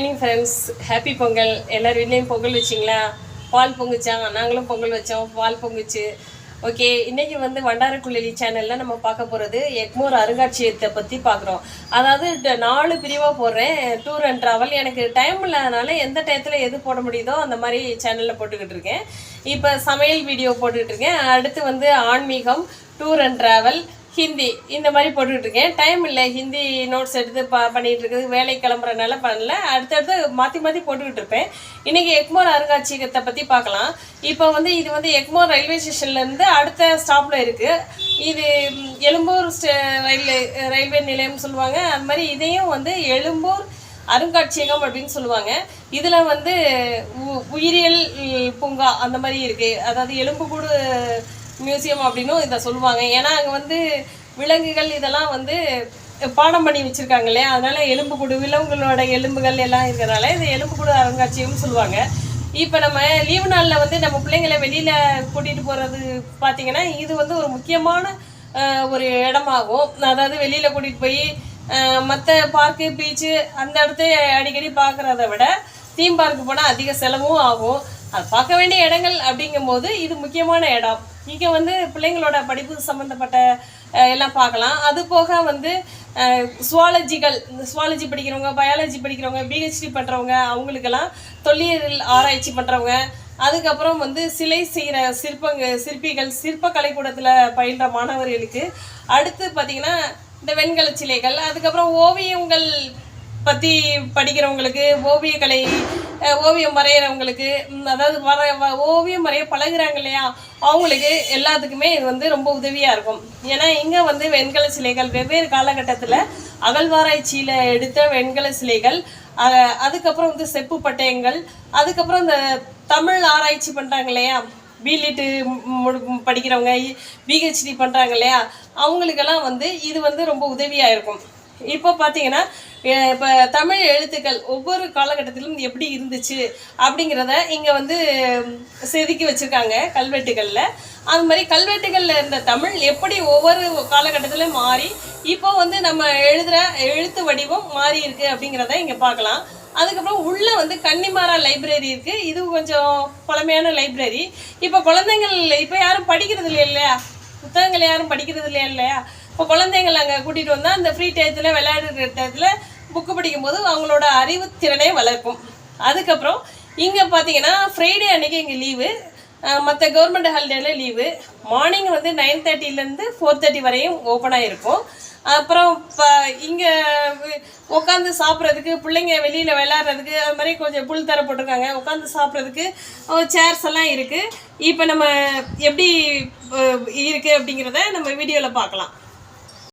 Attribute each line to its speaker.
Speaker 1: Evening friends happy Pongal எல்லார் வீட்லேயும் பொங்கல் வச்சிங்களா? பால் பொங்குச்சாங்க நாங்களும் பொங்கல் வச்சோம் பால் பொங்குச்சு. ஓகே இன்றைக்கி வந்து வண்டாரக்குள்ளலி சேனலில் நம்ம பார்க்க போகிறது எக்மோர் அருங்காட்சியகத்தை பற்றி பார்க்குறோம். அதாவது நாலு பிரிவாக போடுறேன் டூர் அண்ட் ட்ராவல் எனக்கு டைம் இல்லாதனால எந்த டயத்தில் எது போட முடியுதோ அந்த மாதிரி சேனலில் போட்டுக்கிட்டு இருக்கேன். இப்போ சமையல் வீடியோ போட்டுக்கிட்டு இருக்கேன். அடுத்து வந்து ஆன்மீகம் டூர் அண்ட் ட்ராவல் ஹிந்தி இந்த மாதிரி போட்டுக்கிட்டு இருக்கேன் டைம் இல்லை ஹிந்தி நோட்ஸ் எடுத்து ப பண்ணிகிட்டு இருக்குது. வேலை கிளம்புறனால பண்ணல. அடுத்தடுத்து மாற்றி மாற்றி போட்டுக்கிட்டு இருப்பேன் இன்னைக்கு எக்மோர் அருங்காட்சியகத்தை பற்றி பார்க்கலாம். இப்போ வந்து இது வந்து எக்மோர் ரயில்வே ஸ்டேஷன்லேருந்து அடுத்த ஸ்டாப்பில் இருக்குது இது எழும்பூர் ஸ்டே ரயில் ரயில்வே நிலையம்னு சொல்லுவாங்க. அது மாதிரி இதையும் வந்து எழும்பூர் அருங்காட்சியகம் அப்படின்னு சொல்லுவாங்க. இதில் வந்து உ- உயிரியல் பூங்கா அந்த மாதிரி இருக்குது அதாவது எலும்புக்கூடு மியூசியம் அப்படின்னும் இதை சொல்லுவாங்க. ஏன்னா அங்கே வந்து விலங்குகள் இதெல்லாம் வந்து பாடம் பண்ணி வச்சுருக்காங்க இல்லையா? அதனால எலும்புக்கூடு விலங்குகளோட எலும்புகள் எல்லாம் இருக்கிறனால இது எலும்புக்கூடு அருங்காட்சியகம்னு சொல்லுவாங்க. இப்போ நம்ம லீவு நாளில் வந்து நம்ம பிள்ளைங்களை வெளியில் கூட்டிகிட்டு போகிறது பார்த்திங்கன்னா இது வந்து ஒரு முக்கியமான ஒரு இடமாகும். அதாவது வெளியில் கூட்டிகிட்டு போய் மற்ற பார்க்கு பீச்சு அந்த இடத்த அடிக்கடி பார்க்குறத விட தீம் பார்க்கு போனால் அதிக செலவும் ஆகும். அது பார்க்க வேண்டிய இடங்கள் அப்படிங்கும்போது இது முக்கியமான இடம். இங்கே வந்து பிள்ளைங்களோட படிப்பு சம்மந்தப்பட்ட எல்லாம் பார்க்கலாம். அது போக வந்து சுவாலஜிகள் சுவாலஜி படிக்கிறவங்க பயாலஜி படிக்கிறவங்க பிஹெச்டி பண்ணுறவங்க அவங்களுக்கெல்லாம் தொல்லியல் ஆராய்ச்சி பண்ணுறவங்க அதுக்கப்புறம் வந்து சிலை செய்கிற சிற்பங்க சிற்பிகள் சிற்ப கலைக்கூடத்தில் பயின்ற மாணவர்களுக்கு அடுத்து பார்த்திங்கன்னா இந்த வெண்கல சிலைகள் அதுக்கப்புறம் ஓவியங்கள் பற்றி படிக்கிறவங்களுக்கு ஓவியக்கலை ஓவியம் வரைகிறவங்களுக்கு அதாவது வர வ- ஓவியம் வரைய பழகுறாங்க இல்லையா? அவங்களுக்கு எல்லாத்துக்குமே இது வந்து ரொம்ப உதவியாக இருக்கும். ஏன்னா இங்கே வந்து வெண்கல சிலைகள் வெவ்வேறு காலகட்டத்தில் அகழ்வாராய்ச்சியில் எடுத்த வெண்கல சிலைகள் அதுக்கப்புறம் வந்து செப்பு பட்டயங்கள் அதுக்கப்புறம் இந்த தமிழ் ஆராய்ச்சி பண்ணுறாங்க இல்லையா? பிலிட்டு படிக்கிறவங்க பிஹெச்டி பண்ணுறாங்க இல்லையா? அவங்களுக்கெல்லாம் வந்து இது வந்து ரொம்ப உதவியாக இருக்கும். இப்போ பார்த்தீங்கன்னா இப்போ தமிழ் எழுத்துக்கள் ஒவ்வொரு காலகட்டத்திலும் எப்படி இருந்துச்சு அப்படிங்கிறத இங்கே வந்து செதுக்கி வச்சுருக்காங்க கல்வெட்டுகளில். அது மாதிரி கல்வெட்டுகளில் இருந்த தமிழ் எப்படி ஒவ்வொரு காலகட்டத்திலும் மாறி இப்போ வந்து நம்ம எழுதுகிற எழுத்து வடிவம் மாறி இருக்குது அப்படிங்கிறத இங்கே பார்க்கலாம் அதுக்கப்புறம் உள்ளே வந்து கன்னிமாரா லைப்ரரி இருக்குது இது கொஞ்சம் பழமையான லைப்ரரி. இப்போ குழந்தைங்கள் இப்போ யாரும் படிக்கிறது இல்லை இல்லையா? புத்தகங்கள் யாரும் படிக்கிறது இல்லையா? இல்லையா? இப்போ குழந்தைங்கள அங்கே கூட்டிகிட்டு வந்தால் அந்த ஃப்ரீ டயத்தில் விளையாடுற டயத்தில் புக்கு படிக்கும்போது அவங்களோட அறிவுத்திறனே வளர்க்கும். அதுக்கப்புறம் இங்கே பார்த்தீங்கன்னா ஃப்ரைடே அன்னைக்கு இங்கே லீவு மற்ற கவர்மெண்ட் ஹாலிடேல லீவு மார்னிங் வந்து நைன் தேர்ட்டிலேருந்து ஃபோர் தேர்ட்டி வரையும் ஓப்பனாக இருக்கும் அப்புறம் இப்போ இங்கே உட்காந்து சாப்பிட்றதுக்கு பிள்ளைங்க வெளியில் விளையாடுறதுக்கு அது மாதிரி கொஞ்சம் புல் தர போட்டிருக்காங்க. உட்காந்து சாப்பிட்றதுக்கு சேர்ஸ் எல்லாம் இருக்குது இப்போ நம்ம எப்படி இருக்குது அப்படிங்கிறத நம்ம வீடியோவில் பார்க்கலாம்.